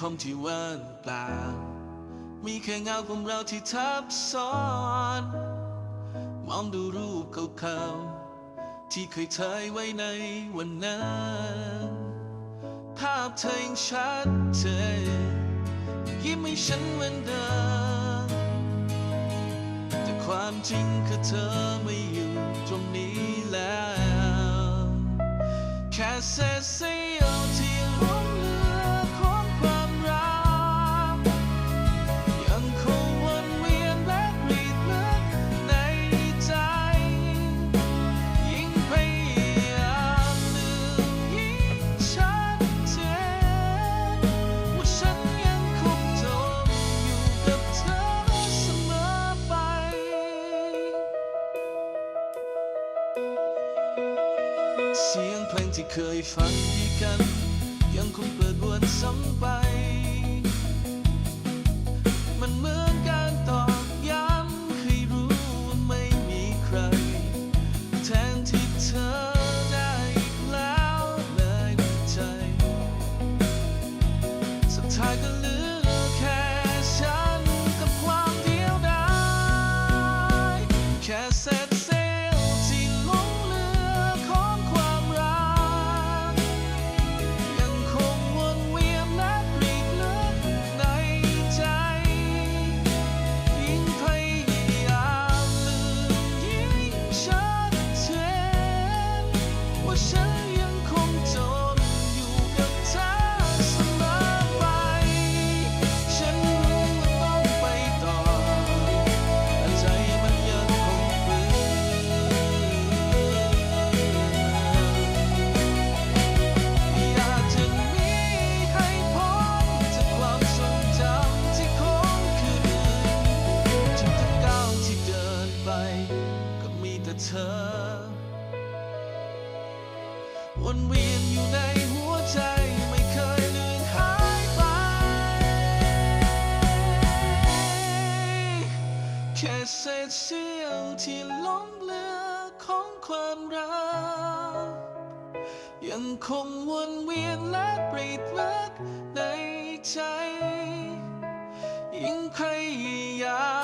ห้องที่ว่างเปล่า มีแค่เงาของเราที่ทับซ้อน มองดูรูปเก่าๆที่เคยถ่ายไว้ในวันนั้น ภาพเธอยังชัดเจนยิ้มให้ฉันเหมือนเดิมแต่ความจริงคือเธอไม่อยู่ตรงนี้แล้ว แค่เศษเสี้ย เสียงเพลงที่เคยฟังดีกัน ยังคงเปิดวนซ้ำไป ก็มีแต่เธอ วนเวียนอยู่ในหัวใจไม่เคยเลือนหายไป แค่เศษเสี้ยวที่หลงเหลือของความรัก ยังคงวนเวียนและปรีดลึกในใจ ยิ่งพยา